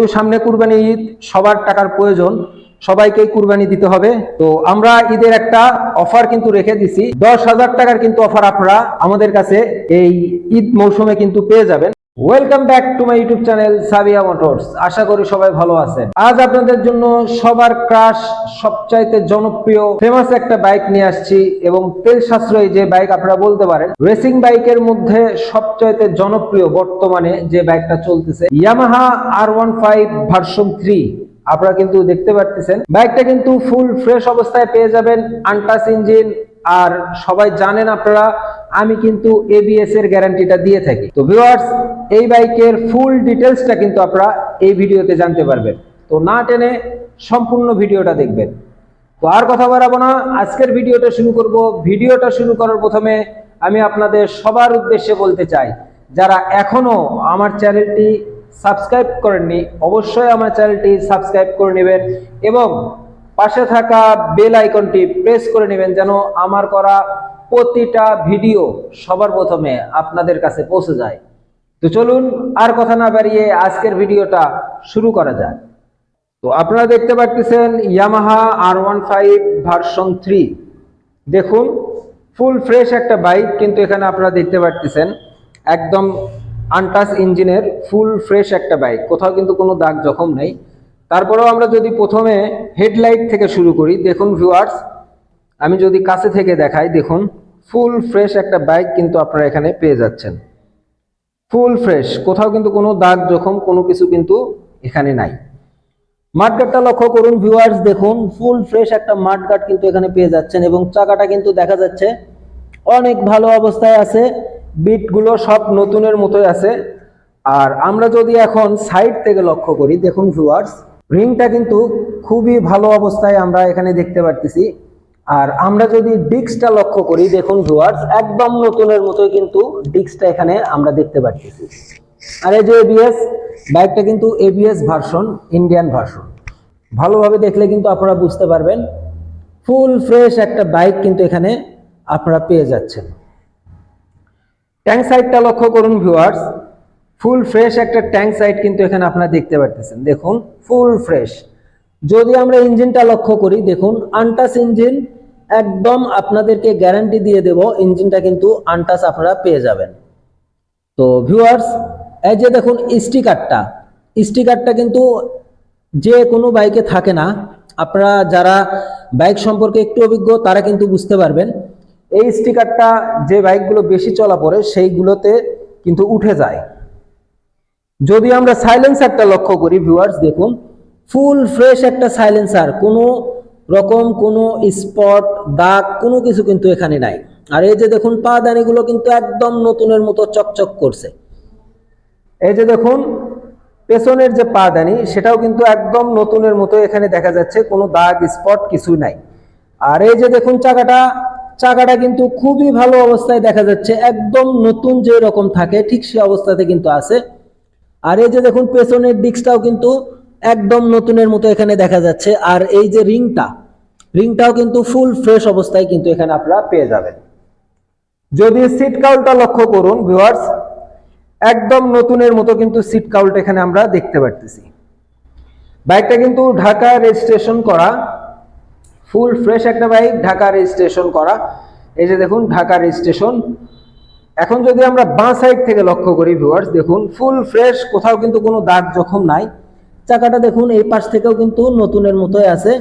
যেহেতু সামনে কুরবানি ঈদ, সবার টাকার প্রয়োজন, সবাইকেই কুরবানি দিতে হবে। তো আমরা ঈদের একটা অফার কিন্তু রেখে দিছি। দশ হাজার টাকার কিন্তু অফার আপনারা আমাদের কাছে এই ঈদ মৌসুমে কিন্তু পেয়ে যাবেন। Welcome back to my YouTube channel Sabiya motors আশা করি সবাই ভালো আছেন। আজ আপনাদের জন্য সবার ক্রাশ সবচাইতে জনপ্রিয় ফেমাস একটা বাইক নিয়ে আসছি এবং তেল সাশ্রয়ী যে বাইক আপনারা বলতে পারেন রেসিং বাইকের মধ্যে সবচাইতে জনপ্রিয় বর্তমানে যে বাইকটা চলতেছে Yamaha R one five version three আপনারা কিন্তু দেখতে পারতেছেন। বাইকটা কিন্তু ফুল ফ্রেশ অবস্থায় পেয়ে যাবেন আনটাস ইঞ্জিন আর সবাই জানেন আপনারা আমি কিন্তু এবিএস এর গ্যারান্টিটা দিয়ে থাকি। তো ভিউয়ার্স এই বাইকের ফুল ডিটেলসটা কিন্তু আপনারা এই ভিডিওতে জানতে পারবেন। তো না টেনে সম্পূর্ণ ভিডিওটা দেখবেন। তো আর কথা বাড়াবো না, আজকের ভিডিওটা শুরু করব। ভিডিওটা শুরু করার প্রথমে আমি আপনাদের সবার উদ্দেশ্যে বলতে চাই, যারা এখনও আমার চ্যানেলটি সাবস্ক্রাইব করেননি, অবশ্যই আমার চ্যানেলটি সাবস্ক্রাইব করে নেবেন এবং পাশে থাকা বেল আইকনটি প্রেস করে নেবেন যেন আমার করা প্রতিটা ভিডিও সবার প্রথমে আপনাদের কাছে পৌঁছে যায়। তো চলুন আর কথা না বাড়িয়ে আজকের ভিডিওটা শুরু করা যাক। তো আপনারা দেখতে পাচ্ছেন Yamaha R one five version three দেখুন ফুল ফ্রেশ একটা বাইক কিন্তু এখানে আপনারা দেখতে পাচ্ছেন একদম আনটাস ইঞ্জিনের ফুল ফ্রেশ একটা বাইক কোথাও কিন্তু কোনো দাগ জখম নেই। তারপরেও আমরা যদি প্রথমে হেডলাইট থেকে শুরু করি, দেখুন ভিউয়ার্স আমি যদি কাছে থেকে দেখাই, দেখুন ফুল ফ্রেশ একটা বাইক কিন্তু আপনারা এখানে পেয়ে যাচ্ছেন। ফুল ফ্রেশ, কোথাও কিন্তু কোনো দাগ জখম, কোনো কিছু কিন্তু এখানে নাই। মাঠগাটটা লক্ষ্য করুন ভিউয়ার্স দেখুন, ফুল ফ্রেশ একটা মাঠগাট কিন্তু এখানে পেয়ে যাচ্ছেন এবং চাকাটা কিন্তু দেখা যাচ্ছে অনেক ভালো অবস্থায় আছে, বিটগুলো সব নতুনের মতোই আছে। আর আমরা যদি এখন সাইড থেকে লক্ষ্য করি, দেখুন ভিউয়ার্স রিংটা কিন্তু খুবই ভালো অবস্থায় আমরা এখানে দেখতে পারতেছি। আর আমরা যদি ডিস্কটা লক্ষ্য করি, দেখুন ভিউয়ার্স একদম নতুনের মতোই কিন্তু ডিস্কটা এখানে আমরা দেখতে পারতেছি। আর এই যে এবিএস বাইকটা কিন্তু এবিএস ভার্সন ইন্ডিয়ান ভার্সন ভালোভাবে দেখলে কিন্তু আপনারা বুঝতে পারবেন ফুল ফ্রেশ একটা বাইক কিন্তু এখানে আপনারা পেয়ে যাচ্ছেন। ট্যাঙ্ক সাইডটা লক্ষ্য করুন ভিউয়ার্স ফুল ফ্রেশ একটা ট্যাঙ্ক সাইড কিন্তু এখানে আপনারা দেখতে পারতেছেন। দেখুন ফুল ফ্রেশ যদি আমরা ইঞ্জিনটা লক্ষ্য করি, দেখুন, আনটাস ইঞ্জিন একদম আপনাদেরকে গ্যারান্টি দিয়ে দেব, ইঞ্জিনটা কিন্তু আনটাস আপনারা পেয়ে যাবেন। তো ভিউয়ার্স, এই যে দেখুন, স্টিকারটা। স্টিকারটা কিন্তু যে কোনো বাইকে থাকে না, আপনারা যারা বাইক সম্পর্কে একটু অভিজ্ঞ, তারা কিন্তু বুঝতে পারবেন। এই স্টিকারটা যে বাইকগুলো বেশি চলা পড়ে, সেইগুলোতে কিন্তু উঠে যায়। যদি আমরা সাইলেন্সারটা লক্ষ্য করি, ভিউয়ার্স, দেখুন ফুল, ফ্রেশ একটা সাইলেন্সার, কোনো রকম কোনো স্পট, দাগ, কোনো কিছু কিন্তু এখানে নাই। আর এই যে দেখুন, পা দানিগুলো কিন্তু একদম নতুনের মতো চকচক করছে। এই যে দেখুন, পেছনের যে পা দানি সেটাও কিন্তু একদম নতুনের মতো এখানে দেখা যাচ্ছে, কোনো দাগ, স্পট কিছুই নাই। আর এই যে দেখুন, চাকাটা চাকাটা কিন্তু খুবই ভালো অবস্থায় দেখা যাচ্ছে, একদম নতুন যে রকম থাকে, ঠিক সে অবস্থাতে কিন্তু আছে। আর এই যে দেখুন, পেছনের ডিস্কটাও কিন্তু একদম নতুনের মতো এখানে দেখা যাচ্ছে। আর এই যে রিংটা, রিংটাও কিন্তু ফুল ফ্রেশ অবস্থায় কিন্তু এখানে আপনারা পেয়ে যাবেন। যদি সিট কাউলটা লক্ষ্য করুন ভিউয়ার্স একদম নতুনের মতো কিন্তু সিট কাউলটা এখানে আমরা দেখতে পারতেছি। বাইকটা কিন্তু ঢাকা রেজিস্ট্রেশন করা ফুল ফ্রেশ একটা বাইক ঢাকা রেজিস্ট্রেশন করা। এই যে দেখুন, ঢাকা রেজিস্ট্রেশন এখন যদি আমরা বাঁ সাইড থেকে লক্ষ্য করি ভিউয়ার্স দেখুন ফুল ফ্রেশ কোথাও কিন্তু কোনো দাগ জখম নাই। চাকাটা দেখুন, এই পাশ থেকেও কিন্তু নতুনের মতোই আছে।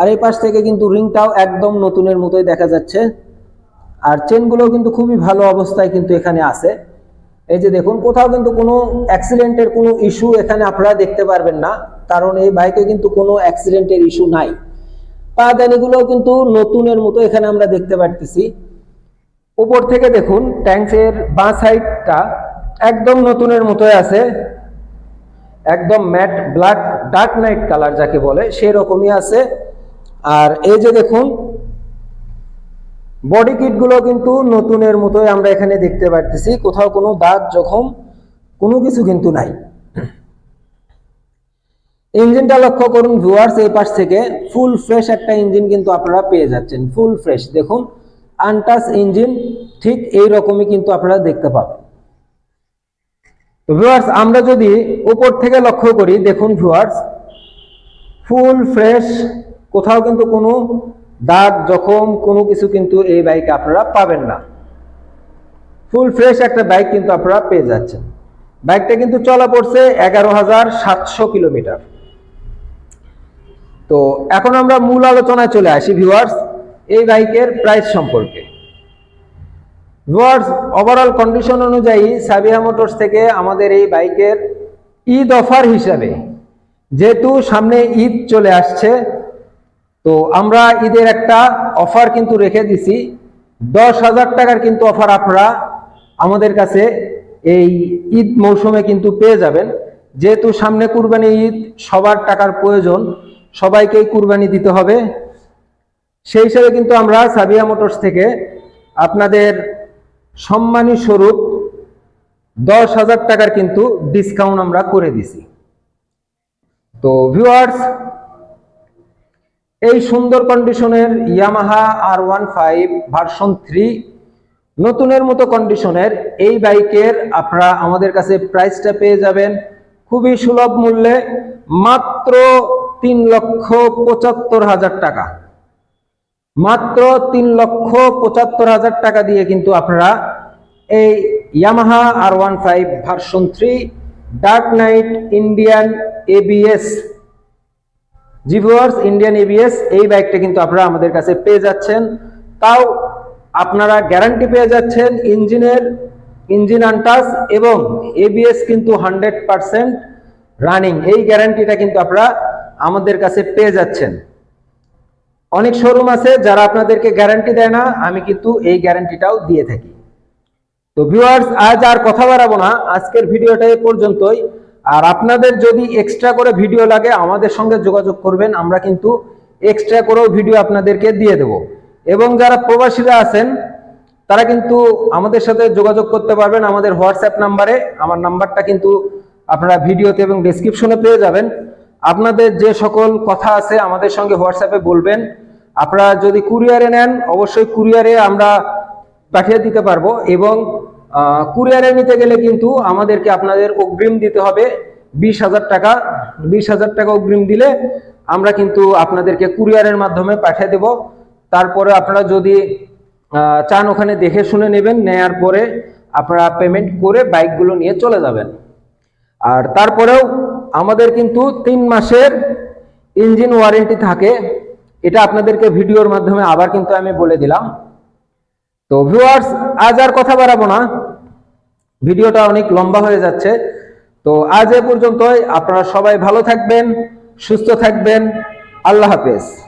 আর এই পাশ থেকে কিন্তু রিংটাও একদম নতুনের মতোই দেখা যাচ্ছে। আর চেনগুলোও কিন্তু খুবই ভালো অবস্থায় কিন্তু এখানে আছে। এই যে দেখুন, কোথাও কিন্তু কোনো অ্যাক্সিডেন্টের কোনো ইস্যু এখানে আপনারা দেখতে পারবেন না, কারণ এই বাইকে কিন্তু কোনো অ্যাক্সিডেন্টের ইস্যু নাই। পা দানিগুলো কিন্তু নতুনের মতো এখানে আমরা দেখতে পারতেছি। উপর থেকে দেখুন ট্যাঙ্কসের বাঁ সাইডটা একদম নতুনের মতোই আছে। একদম matte black dark knight colour যাকে বলে সেই রকমই আছে। আর এই যে দেখুন, বডি কিটগুলো কিন্তু নতুনের মতোই আমরা এখানে দেখতে পারতেছি। কোথাও কোনো দাগ, জখম, কোনো কিছু কিন্তু নাই। ইঞ্জিনটা লক্ষ্য করুন ভিউয়ার্স এই পাশ থেকে ফুল ফ্রেশ একটা ইঞ্জিন কিন্তু আপনারা পেয়ে যাচ্ছেন। ফুল ফ্রেশ দেখুন আনটাস ইঞ্জিন ঠিক এই রকমই কিন্তু আপনারা দেখতে পাবেন। তো ভিউয়ার্স আমরা যদি উপর থেকে লক্ষ্য করি, দেখুন ভিউয়ার্স ফুল ফ্রেশ কোথাও কিন্তু কোনো দাগ, জখম, কোনো কিছু কিন্তু এই বাইকে আপনারা পাবেন না। ফুল ফ্রেশ একটা বাইক কিন্তু আপনারা পেয়ে যাচ্ছেন। বাইকটা কিন্তু চলা পড়ছে এগারো হাজার সাতশো কিলোমিটার। তো এখন আমরা মূল আলোচনায় চলে আসি ভিউয়ার্স এই বাইকের প্রাইস সম্পর্কে। ভিউয়ার্স ওভারঅল কন্ডিশন অনুযায়ী সাবিহা মোটরস থেকে আমাদের এই বাইকের ঈদ অফার হিসাবে যেহেতু সামনে ঈদ চলে আসছে, তো আমরা ঈদের একটা অফার কিন্তু রেখে দিছি। দশ হাজার টাকার কিন্তু অফার আপনারা আমাদের কাছে এই ঈদ মৌসুমে কিন্তু পেয়ে যাবেন। যেহেতু সামনে কুরবানি ঈদ, সবার টাকার প্রয়োজন, সবাইকেই কুরবানি দিতে হবে। সেই হিসেবে কিন্তু আমরা সাবিয়া মোটরস থেকে আপনাদের সম্মানী স্বরূপ দশ হাজার টাকার কিন্তু ডিসকাউন্ট আমরা করে দিছি। তো ভিউয়ার্স এই সুন্দর কন্ডিশনের Yamaha R one five version three নতুনের মতো কন্ডিশনের এই বাইকের আপনারা আমাদের কাছে প্রাইসটা পেয়ে যাবেন খুবই সুলভ মূল্যে মাত্র তিন লক্ষ পঁচাত্তর হাজার টাকা। মাত্র তিন লক্ষ পঁচাত্তর হাজার টাকা দিয়ে কিন্তু আপনারা এই Yamaha R one five version three dark knight Indian ABS জিভিওয়ার্স Indian ABS এই বাইকটা কিন্তু আপনারা আমাদের কাছে পেয়ে যাচ্ছেন। তাও আপনারা গ্যারান্টি পেয়ে যাচ্ছেন ইঞ্জিনের, ইঞ্জিন আনটাস এবং এবিএস কিন্তু হান্ড্রেড পারসেন্ট রানিং এই গ্যারান্টিটা কিন্তু আপনারা আমাদের কাছে পেয়ে যাচ্ছেন। অনেক শোরুম আছে, যারা আপনাদেরকে গ্যারান্টি দেয় না, আমি কিন্তু এই গ্যারান্টিটাও দিয়ে থাকি। তো ভিউয়ার্স আজ আর কথা বাড়াবো না। আজকের ভিডিওটা এ পর্যন্তই। আর আপনাদের যদি এক্সট্রা করে ভিডিও লাগে, আমাদের সঙ্গে যোগাযোগ করবেন, আমরা কিন্তু এক্সট্রা করেও ভিডিও আপনাদেরকে দিয়ে দেব। এবং যারা প্রবাসীরা আছেন, তারা কিন্তু আমাদের সাথে যোগাযোগ করতে পারবেন আমাদের হোয়াটসঅ্যাপ নাম্বারে আমার নাম্বারটা কিন্তু আপনারা ভিডিওতে এবং ডেসক্রিপশনে পেয়ে যাবেন। আপনাদের যে সকল কথা আছে, আমাদের সঙ্গে হোয়াটসঅ্যাপে বলবেন। আপনারা যদি কুরিয়ারে নেন, অবশ্যই কুরিয়ারে আমরা পাঠিয়ে দিতে পারব এবং কুরিয়ারে নিতে গেলে কিন্তু আমাদেরকে আপনাদের অগ্রিম দিতে হবে বিশ হাজার টাকা। বিশ হাজার টাকা অগ্রিম দিলে আমরা কিন্তু আপনাদেরকে কুরিয়ারের মাধ্যমে পাঠিয়ে দেব। তারপরে আপনারা যদি চান ওখানে দেখে শুনে নেবেন, নেয়ার পরে আপনারা পেমেন্ট করে বাইকগুলো নিয়ে চলে যাবেন। আর তারপরেও আমাদের কিন্তু তিন মাসের ইঞ্জিন ওয়ারেন্টি থাকে। এটা আপনাদেরকে ভিডিওর মাধ্যমে আবার কিন্তু আমি বলে দিলাম। তো ভিউয়ার্স আজ আর কথা বাড়াবো না। ভিডিওটা অনেক লম্বা হয়ে যাচ্ছে। তো আজ এ পর্যন্তই। আপনারা সবাই ভালো থাকবেন, সুস্থ থাকবেন। আল্লাহ হাফেজ।